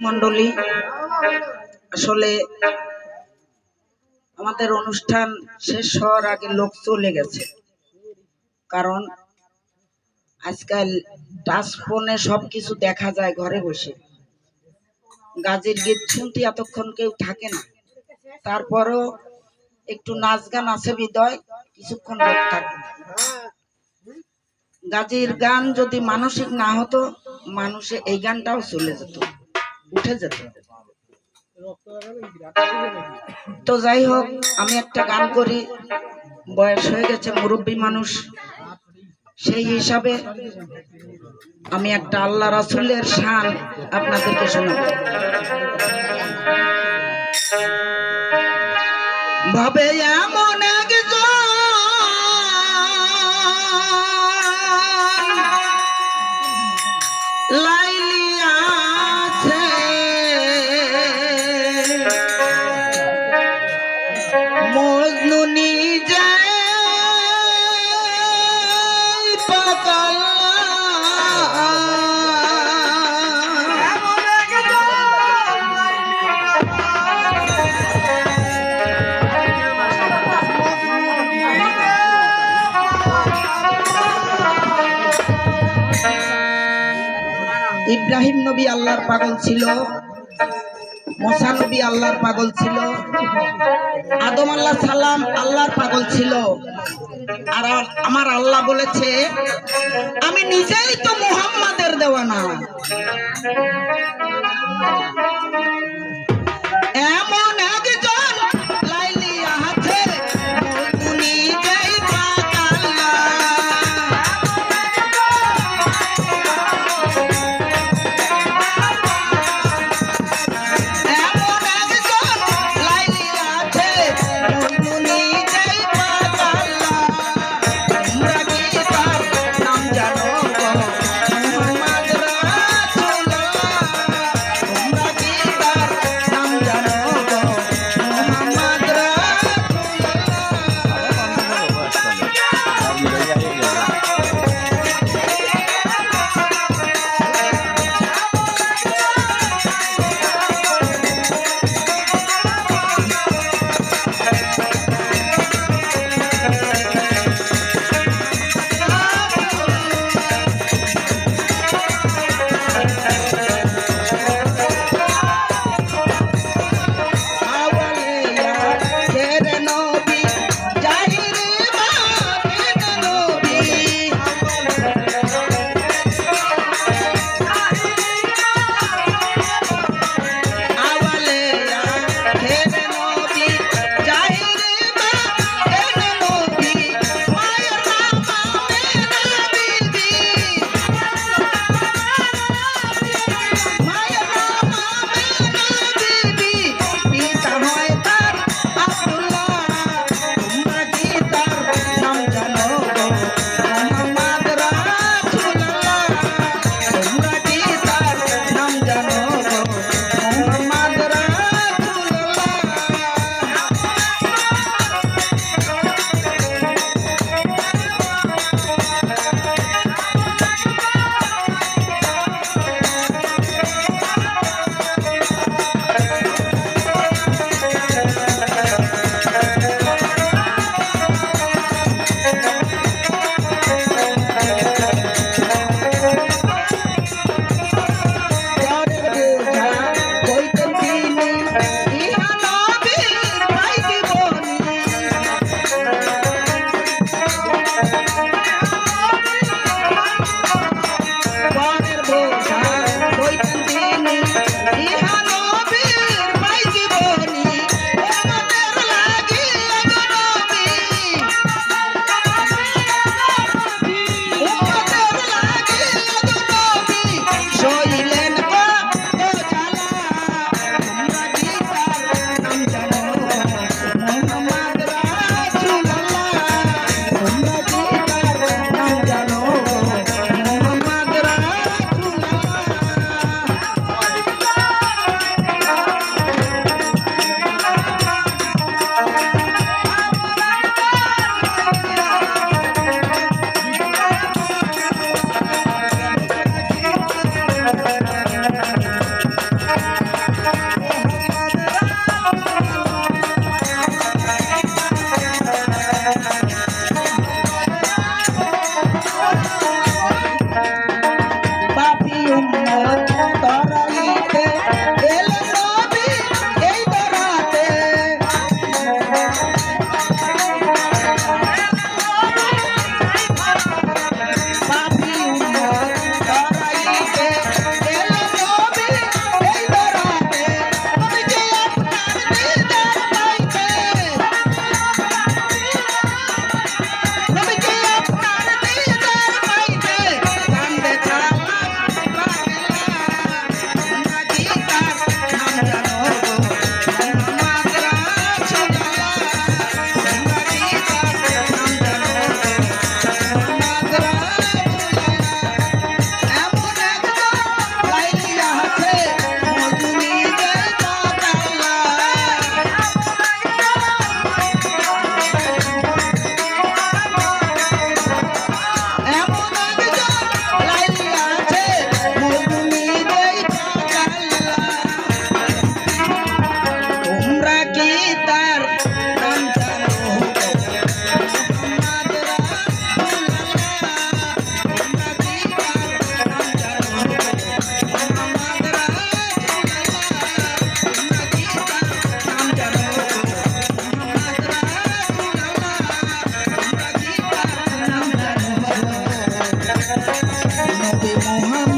মন্ডলী আসলে আমাদের অনুষ্ঠান শেষ হওয়ার আগে লোক চলে গেছে। কারণ আজকাল টাচ ফোনে সবকিছু দেখা যায় ঘরে বসে। গাজীর গীত শুনতে এতক্ষণ কেউ থাকে না। তারপরও একটু নাচ গান আছে হৃদয় কিছুক্ষণ লোক থাকে গাজীর গান যদি মানসিক না হতো, মানুষে এই গানটাও চলে যেত। উঠে তো যাই হোক, আমি একটা গান করি। বয়স হয়ে গেছে, মুরব্বী মানুষ। সেই হিসাবে আমি একটা আল্লাহ রাসুলের শান আপনাদেরকে শোনাব। ভাবে এমন একজন মজনু ইব্রাহিম নবী আল্লাহর পাগল ছিল। মোসা আল্লাহর পাগল ছিল। আদম আল্লাহ সালাম আল্লাহর পাগল ছিল। আর আমার আল্লাহ বলেছে, আমি নিজেই তো মুহাম্মাদের দেওয়ানা। এমন মহান